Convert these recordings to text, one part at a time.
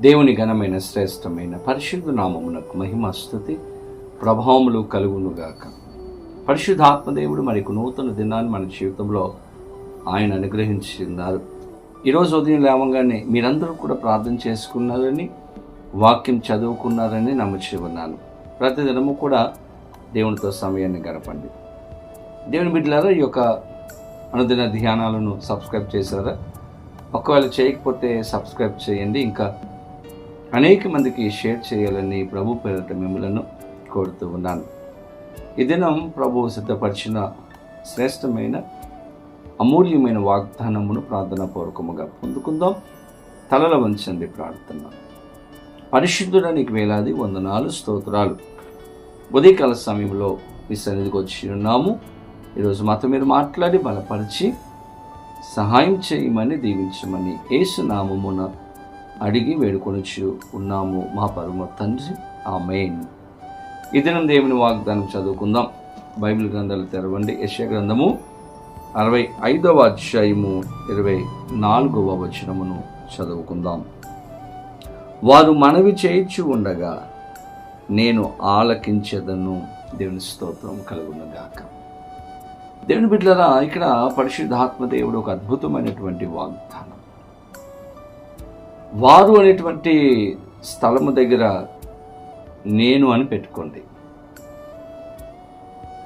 దేవుని ఘనమైన శ్రేష్టమైన పరిశుద్ధ నామమునకు మహిమ స్థుతి ప్రభావములు కలుగునుగాక. పరిశుద్ధాత్మదేవుడు మరికు నూతన దినాన్ని మన జీవితంలో ఆయన అనుగ్రహించిన్నారు ఈరోజు ఉదయం లేవంగానే మీరందరూ కూడా ప్రార్థన చేసుకున్నారని వాక్యం చదువుకున్నారని నమ్ముచి ఉన్నాను. ప్రతిదినము కూడా దేవునితో సమయాన్ని గడపండి. దేవుని బిడ్డలారా ఈ యొక్క అనుదిన ధ్యానాలను సబ్స్క్రైబ్ చేశారా? ఒకవేళ చేయకపోతే సబ్స్క్రైబ్ చేయండి. ఇంకా అనేక మందికి షేర్ చేయాలని ప్రభు పేరట మిమ్మలను కోరుతూ ఉన్నాను. ఈ దినం ప్రభు సిద్ధపరిచిన శ్రేష్టమైన అమూల్యమైన వాగ్దానమును ప్రార్థన పూర్వకముగా పొందుకుందాం. తలల వంచండి ప్రార్థన. పరిశుద్ధుడ నీకు వేలాది వందనాలు స్తోత్రాలు. ఉదయకాల సమయంలో మీ సన్నిధికి వచ్చి ఉన్నాము. ఈరోజు మాతో మీరు మాట్లాడి బలపరిచి సహాయం చేయమని దీవించమని ఏసునామమున అడిగి వేడుకొనిచ్చు ఉన్నాము మా పరమ తండ్రి. ఆ మెయిన్ ఈ దేవుని వాగ్దానం చదువుకుందాం. బైబిల్ గ్రంథాలు తెరవండి. యశ గ్రంథము అరవై ఐదవ అధ్యాయము ఇరవై నాలుగవ వచనమును చదువుకుందాం. వారు మనవి చేయించు ఉండగా నేను ఆలకించదను. దేవుని స్తోత్రం కలుగునగాక. దేవుని బిడ్డలరా ఇక్కడ పరిశుద్ధాత్మ దేవుడు ఒక అద్భుతమైనటువంటి వాగ్దానం. వారు అనేటువంటి స్థలము దగ్గర నేను అని పెట్టుకోండి.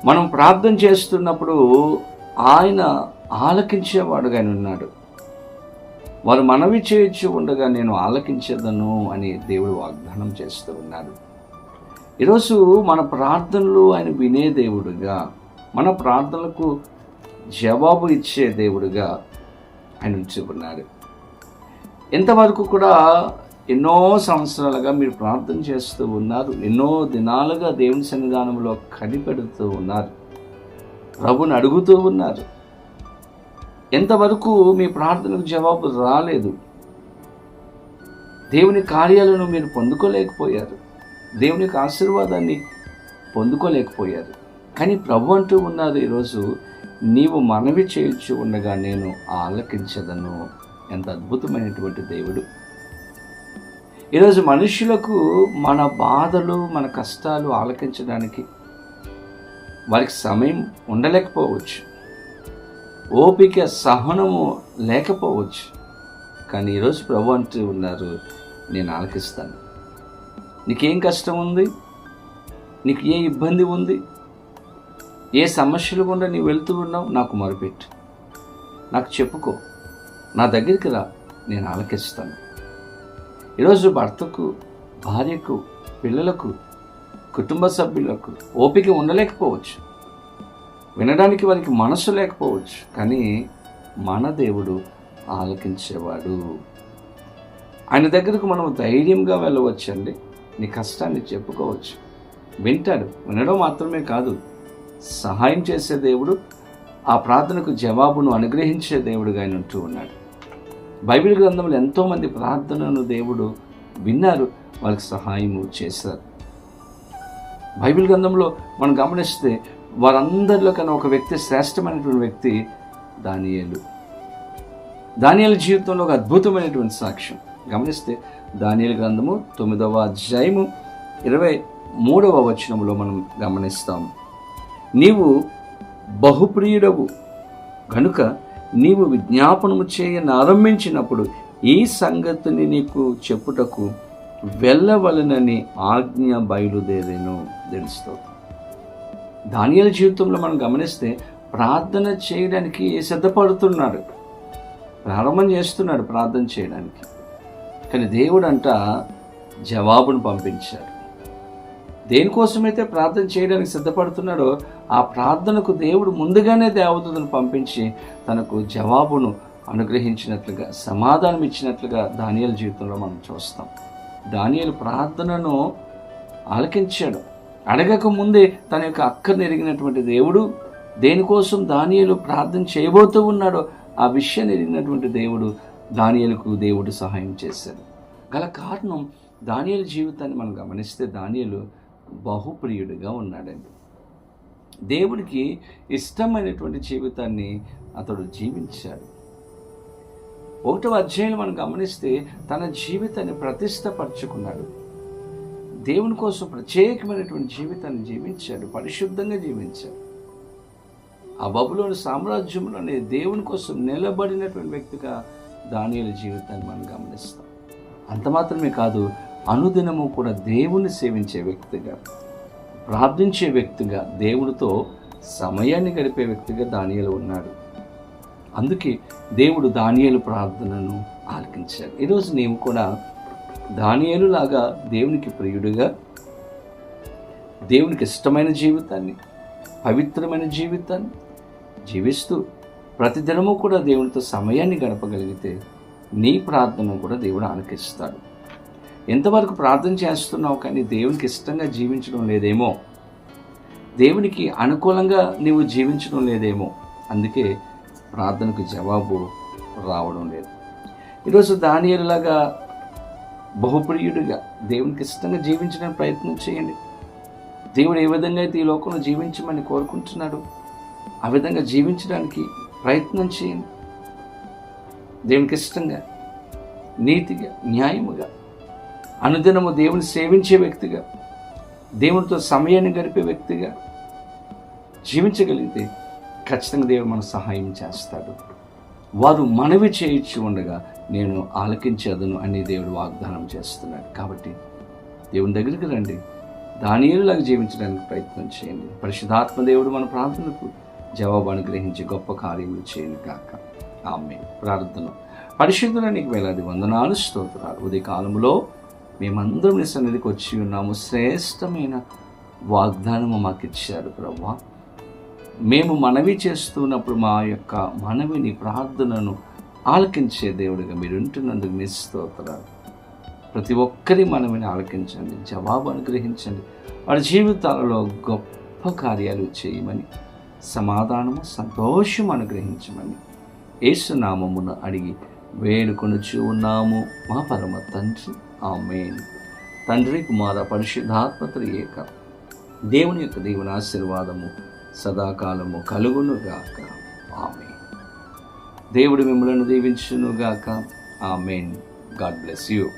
మనం ప్రార్థన చేస్తున్నప్పుడు ఆయన ఆలకించేవాడుగా ఆయన ఉన్నాడు. వారు మనవి చేయొచ్చు ఉండగా నేను ఆలకించేదను అని దేవుడు వాగ్దానం చేస్తూ ఉన్నాడు. ఈరోజు మన ప్రార్థనలు ఆయన వినే దేవుడుగా మన ప్రార్థనలకు జవాబు ఇచ్చే దేవుడుగా ఆయన ఉంచి ఉన్నాడు ఎంతవరకు కూడా ఎన్నో సంవత్సరాలుగా మీరు ప్రార్థన చేస్తూ ఉన్నారు. ఎన్నో దినాలుగా దేవుని సన్నిధానంలో కనిపెడుతూ ఉన్నారు. ప్రభుని అడుగుతూ ఉన్నారు. ఎంతవరకు మీ ప్రార్థనకు జవాబు రాలేదు. దేవుని కార్యాలను మీరు పొందుకోలేకపోయారు. దేవునికి ఆశీర్వాదాన్ని పొందుకోలేకపోయారు. కానీ ప్రభు అంటూ ఉన్నారు ఈరోజు నీవు మనవి చేయొచ్చు ఉండగా నేను ఆలకించదను. ఎంత అద్భుతమైనటువంటి దేవుడు. ఈరోజు మనుషులకు మన బాధలు మన కష్టాలు ఆలకించడానికి వారికి సమయం ఉండలేకపోవచ్చు. ఓపిక సహనము లేకపోవచ్చు. కానీ ఈరోజు ప్రభు అంటూ ఉన్నారు నేను ఆలకిస్తాను. నీకేం కష్టం ఉంది? నీకు ఏ ఇబ్బంది ఉంది? ఏ సమస్యలు గుండా నీవు వెళ్తూ ఉన్నావు? నాకు మొరపెట్టు. నాకు చెప్పుకో. నా దగ్గరికి రా నేను ఆలకిస్తాను. ఈరోజు భర్తకు భార్యకు పిల్లలకు కుటుంబ సభ్యులకు ఓపిక ఉండలేకపోవచ్చు. వినడానికి వారికి మనసు లేకపోవచ్చు కానీ మన దేవుడు ఆలకించేవాడు. ఆయన దగ్గరకు మనం ధైర్యంగా వెళ్ళవచ్చండి నీ కష్టాన్ని చెప్పుకోవచ్చు. వింటాడు వినడం మాత్రమే కాదు సహాయం చేసే దేవుడు ఆ ప్రార్థనకు జవాబును అనుగ్రహించే దేవుడుగా ఆయన ఉంటూ ఉన్నాడు. బైబిల్ గ్రంథంలో ఎంతోమంది ప్రార్థనను దేవుడు విన్నారు వాళ్ళకి సహాయము చేశారు. బైబిల్ గ్రంథంలో మనం గమనిస్తే వారందరిలో కన్నా ఒక వ్యక్తి శ్రేష్టమైనటువంటి వ్యక్తి దానియలు. దానియల జీవితంలో ఒక అద్భుతమైనటువంటి సాక్ష్యం. గమనిస్తే దానియల గ్రంథము తొమ్మిదవ అధ్యాయము ఇరవై మూడవ వచనంలో మనం గమనిస్తాము. నీవు బహుప్రియుడవు కనుక నీవు విజ్ఞాపనము చేయని ఆరంభించినప్పుడు ఈ సంగతిని నీకు చెప్పుటకు వెళ్ళవలనని ఆజ్ఞ బయలుదేరేను తెలుస్తూ దానియాల జీవితంలో మనం గమనిస్తే ప్రార్థన చేయడానికి సిద్ధపడుతున్నాడు. ప్రారంభం చేస్తున్నాడు ప్రార్థన చేయడానికి. కానీ దేవుడు అంట జవాబును పంపించాడు. దేనికోసమైతే ప్రార్థన చేయడానికి సిద్ధపడుతున్నాడో ఆ ప్రార్థనకు దేవుడు ముందుగానే దేవతను పంపించి తనకు జవాబును అనుగ్రహించినట్లుగా సమాధానం ఇచ్చినట్లుగా దానియల జీవితంలో మనం చూస్తాం. దానియలు ప్రార్థనను ఆలకించాడు. అడగక ముందే తన యొక్క అక్కర్ని ఎరిగినటువంటి దేవుడు దేనికోసం దానియలు ప్రార్థన చేయబోతూ ఉన్నాడో ఆ విషయాన్ని ఎరిగినటువంటి దేవుడు దానియలకు దేవుడు సహాయం చేశాడు. గల కారణం దానియల జీవితాన్ని మనం గమనిస్తే దానియలు బహుప్రియుడిగా ఉన్నాడండి. దేవుడికి ఇష్టమైనటువంటి జీవితాన్ని అతడు జీవించాడు. ఒకటో అధ్యాయులు మనం గమనిస్తే తన జీవితాన్ని ప్రతిష్టపరచుకున్నాడు. దేవుని కోసం ప్రత్యేకమైనటువంటి జీవితాన్ని జీవించాడు పరిశుద్ధంగా జీవించాడు. ఆ బబులోని సామ్రాజ్యంలోనే దేవుని కోసం నిలబడినటువంటి వ్యక్తిగా దానియుల జీవితాన్ని మనం గమనిస్తాం. అంత మాత్రమే కాదు అనుదినము కూడా దేవుని సేవించే వ్యక్తిగా ప్రార్థించే వ్యక్తిగా దేవుడితో సమయాన్ని గడిపే వ్యక్తిగా దానియలు ఉన్నాడు. అందుకే దేవుడు దానియలు ప్రార్థనను ఆలకించాడు. ఈరోజు నీవు కూడా దానియలు లాగా దేవునికి ప్రియుడిగా దేవునికి ఇష్టమైన జీవితాన్ని పవిత్రమైన జీవితాన్ని జీవిస్తూ ప్రతిదినము కూడా దేవునితో సమయాన్ని గడపగలిగితే నీ ప్రార్థన కూడా దేవుడు ఆలకిస్తాడు. ఎంతవరకు ప్రార్థన చేస్తున్నావు కానీ దేవునికి ఇష్టంగా జీవించడం లేదేమో? దేవునికి అనుకూలంగా నీవు జీవించడం లేదేమో? అందుకే ప్రార్థనకు జవాబు రావడం లేదు. ఈరోజు దానియలాగా బహుప్రియుడిగా దేవునికి ఇష్టంగా జీవించడానికి ప్రయత్నం చేయండి. దేవుడు ఏ విధంగా అయితే ఈ లోకంలో జీవించమని కోరుకుంటున్నాడు ఆ విధంగా జీవించడానికి ప్రయత్నం చేయండి. దేవునికి ఇష్టంగా నీతిగా న్యాయముగా అనుదినము దేవుని సేవించే వ్యక్తిగా దేవునితో సమయాన్ని గడిపే వ్యక్తిగా జీవించగలిగితే ఖచ్చితంగా దేవుడు మన సహాయం చేస్తాడు. వారు మనవి చేయించి ఉండగా నేను ఆలకించేదను అని దేవుడు వాగ్దానం చేస్తున్నాడు. కాబట్టి దేవుని దగ్గరికి రండి. దానిలాగా జీవించడానికి ప్రయత్నం చేయండి. పరిశుధాత్మ దేవుడు మన ప్రార్థనకు జవాబు అనుగ్రహించి గొప్ప కార్యములు చేయను కాక ఆమె ప్రార్థన. పరిశుద్ధుల నీకు వేలాది వందనాలు స్తోత్రాలు. ఉదయ కాలంలో మేమందరం నీ సన్నిధికి వచ్చి ఉన్నాము. శ్రేష్టమైన వాగ్దానము మాకు ఇచ్చారు ప్రభా. మేము మనవి చేస్తున్నప్పుడు మా యొక్క మనవిని ప్రార్థనను ఆలకించే దేవుడిగా మీరు ఉంటున్నందుకు మీ స్తోత్రాలు. ప్రతి ఒక్కరి మనవిని ఆలకించండి జవాబు అనుగ్రహించండి. వారి జీవితాలలో గొప్ప కార్యాలు చేయమని సమాధానము సంతోషం అనుగ్రహించమని ఏసునామమును అడిగి వేడుకొనుచు ఉన్నాము మా పరమ తండ్రి. ఆమెన్. తండ్రి కుమార పరిశుద్ధాత్మత ఏక దేవుని యొక్క దేవుని ఆశీర్వాదము సదాకాలము కలుగునుగాక. ఆమె దేవుడు మిమ్మలను దీవించునుగాక. ఆమెన్. God bless you.